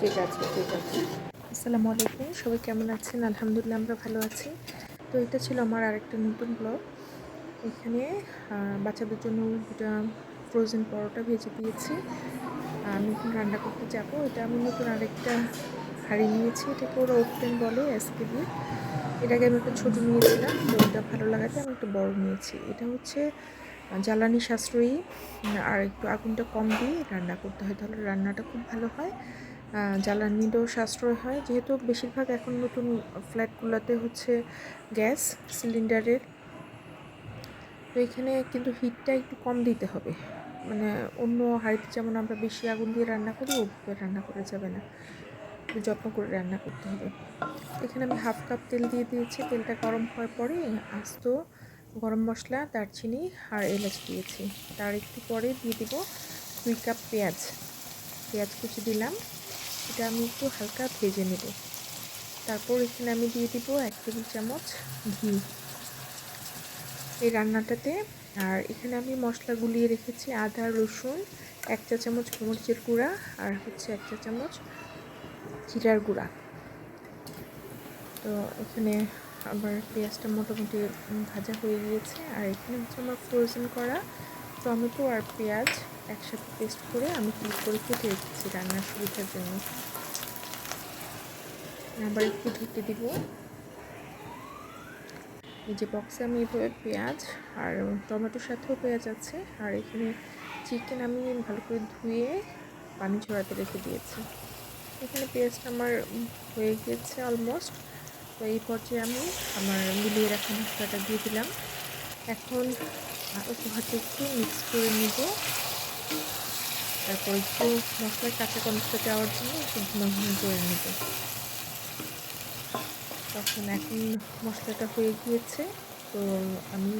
ঠিক আছে ঠিক আছে। আসসালামু আলাইকুম, সবাই কেমন আছেন? আলহামদুলিল্লাহ, আমরা ভালো আছি। তো এটা ছিল আমার আরেকটা নতুন ব্লগ এখানে বাচ্চাদের জন্য দুটা ফ্রোজেন পরোটা ভেজে দিয়েছি। আমি এখন রান্না করতে যাব। এটা আমি নতুন আরেকটা হাঁড়ি নিয়েছি। এটাকে ওরা ওপেন বলে এসকে দিয়ে এটাকে আমি একটা ছোটো নিয়েছিলাম, তো এটা ভালো লাগাতে আমি একটু বড় নিয়েছি। এটা হচ্ছে জ্বালানি সাশ্রয়ী। আর একটু আগুনটা কম দিয়ে রান্না করতে হয়, তাহলে রান্নাটা খুব ভালো হয়। আহ, জ্বালানিটাও সাশ্রয় হয়। যেহেতু বেশিরভাগ এখন নতুন ফ্ল্যাটগুলোতে হচ্ছে গ্যাস সিলিন্ডারের। তো এখানে কিন্তু হিটটা একটু কম দিতে হবে। মানে অন্য হাঁড়িতে যেমন আমরা বেশি আগুন দিয়ে রান্না করি ওভাবে রান্না করা যাবে না। একটু যত্ন করে রান্না করতে হবে। এখানে আমি হাফ কাপ তেল দিয়ে দিয়েছি। তেলটা গরম হওয়ার পরে আস্ত গরম মশলা দারচিনি আর এলাচ দিয়েছি। তার একটু পরে দিয়ে দিব দুই কাপ পেঁয়াজ। পেঁয়াজ কুচি দিলাম। এটা আমি একটু হালকা ভেজে নেব। তারপর এখানে আমি দিয়ে দিব এক টেবিল চামচ ঘি। এই রান্নাটাতে, আর এখানে আমি মশলা গুলিয়ে রেখেছি আদা, রসুন, এক চা চামচ মরিচের গুঁড়া, আর হচ্ছে এক চা চামচ জিরার গুঁড়া। তো এখানে আবার পেঁয়াজটা মোটামুটি ভাজা হয়ে গিয়েছে, আর এখানে হচ্ছে আমার ফ্রোজেন করা টমেটো আর পেঁয়াজ একসাথে পেস্ট করে আমি ক্লিক করে কেটে রেখেছি রান্নার সুবিধার জন্য। আবার একটু ঢেকে দিব। এই যে বক্সে আমি এভাবে পেঁয়াজ আর টমেটোর সাথেও পেঁয়াজ আছে। আর এখানে চিকেন আমি ভালো করে ধুয়ে পানি ঝরাতে রেখে দিয়েছি। এখানে পেঁয়াজটা আমার হয়ে গিয়েছে অলমোস্ট তো এই পর্যায়ে আমি আমার মিলিয়ে রাখা মশলাটা দিয়ে দিলাম। এখন একটু মিক্স করে নিব। তারপর একটু মশলার কাঁচা গন্ধটা দেওয়ার জন্য একটু ঘন করে নেব। তখন এখন মশলাটা হয়ে গিয়েছে, তো আমি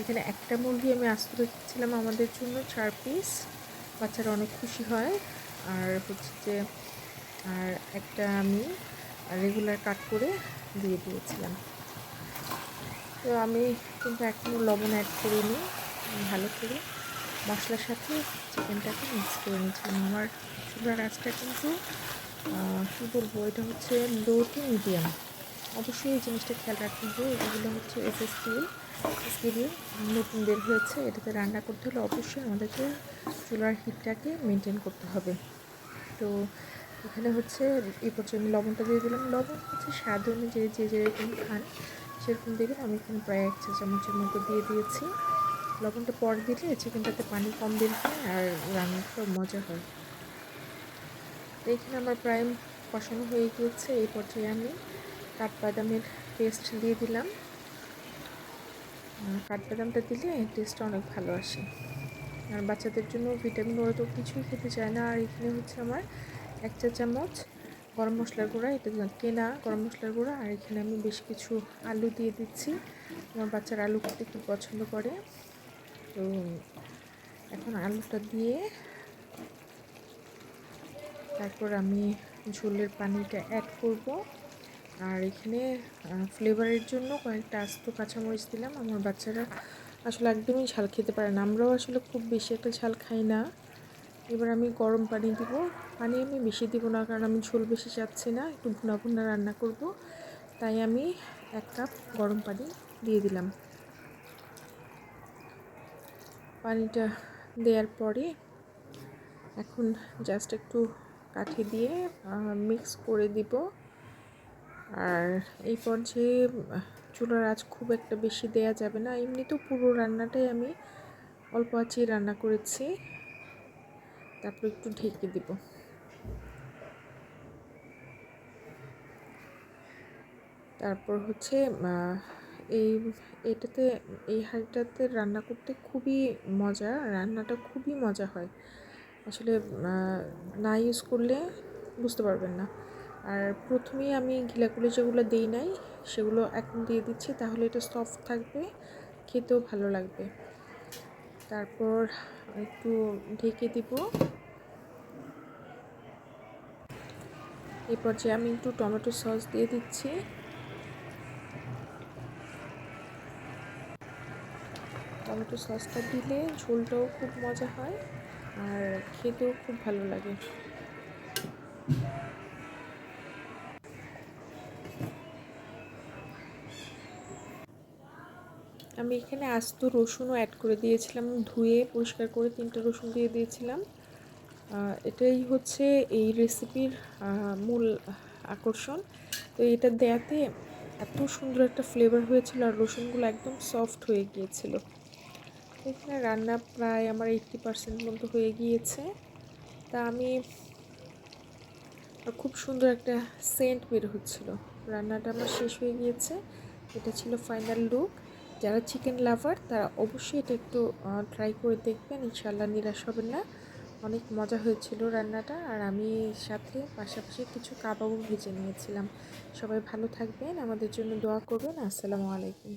এখানে একটা মুরগি আমি আস্ত রেখেছিলাম আমাদের জন্য চার পিস বাচ্চারা অনেক খুশি হয়। আর হচ্ছে যে, আর একটা আমি রেগুলার কাট করে দিয়ে দিয়েছিলাম। তো আমি কিন্তু এখনও লবণ অ্যাড করিনি, ভালো করে মশলার সাথে চিকেনটাকে মিক্স করে নিয়েছিলাম আমার চুলার আঁচটা কিন্তু কী বলব, এটা হচ্ছে লো টু মিডিয়াম অবশ্যই এই জিনিসটা খেয়াল রাখতে হবে। এগুলো হচ্ছে এস এস স্টিল নতুন বের হয়েছে। এটাতে রান্না করতে হলে অবশ্যই আমাদেরকে চুলার হিটটাকে মেনটেন করতে হবে। তো এখানে হচ্ছে এই পর্যন্ত লবণটা দিয়ে দিলাম। লবণ হচ্ছে স্বাদ অনুযায়ী যে যেরকম খান, সেরকম দেবেন আমি এখানে প্রায় এক চা চামচের মতো দিয়ে দিয়েছি। লবণটা পরে দিলে চিকেনটাতে পানি কম বের হয় আর রান্নাটা মজা হয়। তো এখানে আমার প্রায় কষানো হয়ে গিয়েছে। এই পর্যায়ে আমি কাঠবাদামের পেস্ট দিয়ে দিলাম। কাঠবাদামটা দিলে টেস্টটা অনেক ভালো আসে। আর বাচ্চাদের জন্য ভিটামিন ওরা তো কিছুই খেতে চায় না। আর এখানে হচ্ছে আমার এক চা চামচ গরম মশলার গুঁড়া। এটা কেনা গরম মশলার গুঁড়া। আর এখানে আমি বেশ কিছু আলু দিয়ে দিচ্ছি। আমার বাচ্চারা আলু খেতে খুব পছন্দ করে। তো এখন আলুটা দিয়ে তারপর আমি ঝোলের পানিটা অ্যাড করব। আর এখানে ফ্লেভারের জন্য কয়েকটা আস্ত কাঁচামরিচ দিলাম। আমার বাচ্চারা আসলে একদমই ঝাল খেতে পারে না। আমরাও আসলে খুব বেশি একটা ঝাল খাই না। এবার আমি গরম পানি দিব। পানি আমি বেশি দিব না, কারণ আমি ঝোল বেশি চাচ্ছি না। একটু ভুনা ভুনা রান্না করব। তাই আমি এক কাপ গরম পানি দিয়ে দিলাম। পানিটা দেওয়ার পরে এখন জাস্ট একটু কাঠি দিয়ে মিক্স করে দিব। আর এই পর্যায়ে চুলার আঁচ খুব একটা বেশি দেয়া যাবে না। এমনিতেও পুরো রান্নাটাই আমি অল্প আঁচেই রান্না করেছি। তারপর একটু ঢেকে দিব। তারপর হচ্ছে এই এটাতে, এই হাঁড়িটাতে রান্না করতে খুবই মজা, রান্নাটা খুবই মজা হয়। আসলে না ইউজ করলে বুঝতে পারবেন না। আর প্রথমেই আমি ঘিলাগুলো যেগুলো দিই নাই, সেগুলো এখন দিয়ে দিচ্ছি, তাহলে এটা সফট থাকবে, খেতেও ভালো লাগবে। তারপর একটু ঢেকে দিব। এরপর যে আমি একটু টমেটো সস দিয়ে দিচ্ছি। টমেটো সসটা দিলে ঝোলটাও খুব মজা হয় আর খেতেও খুব ভালো লাগে। আমি এখানে আস্ত রসুনও অ্যাড করে দিয়েছিলাম, ধুয়ে পরিষ্কার করে তিনটে রসুন দিয়ে দিয়েছিলাম। এটাই হচ্ছে এই রেসিপির মূল আকর্ষণ। তো এটা দেয়াতে এত সুন্দর একটা ফ্লেভার হয়েছিল আর রসুনগুলো একদম সফট হয়ে গিয়েছিল। এখানে রান্না প্রায় আমার এইটটি পার্সেন্ট মতো হয়ে গিয়েছে। তা আমি খুব সুন্দর একটা সেন্ট বের হচ্ছিল। রান্নাটা আমার শেষ হয়ে গিয়েছে। এটা ছিল ফাইনাল লুক যারা চিকেন লাভার তারা অবশ্যই এটা একটু ট্রাই করে দেখবেন। ইনশাল্লাহ নিরাশ হবেন না। অনেক মজা হয়েছিল রান্নাটা। আর আমি সাথে পাশাপাশি কিছু কাবাবও ভেজে নিয়েছিলাম। সবাই ভালো থাকবেন। আমাদের জন্য দোয়া করবেন। আসসালামু আলাইকুম।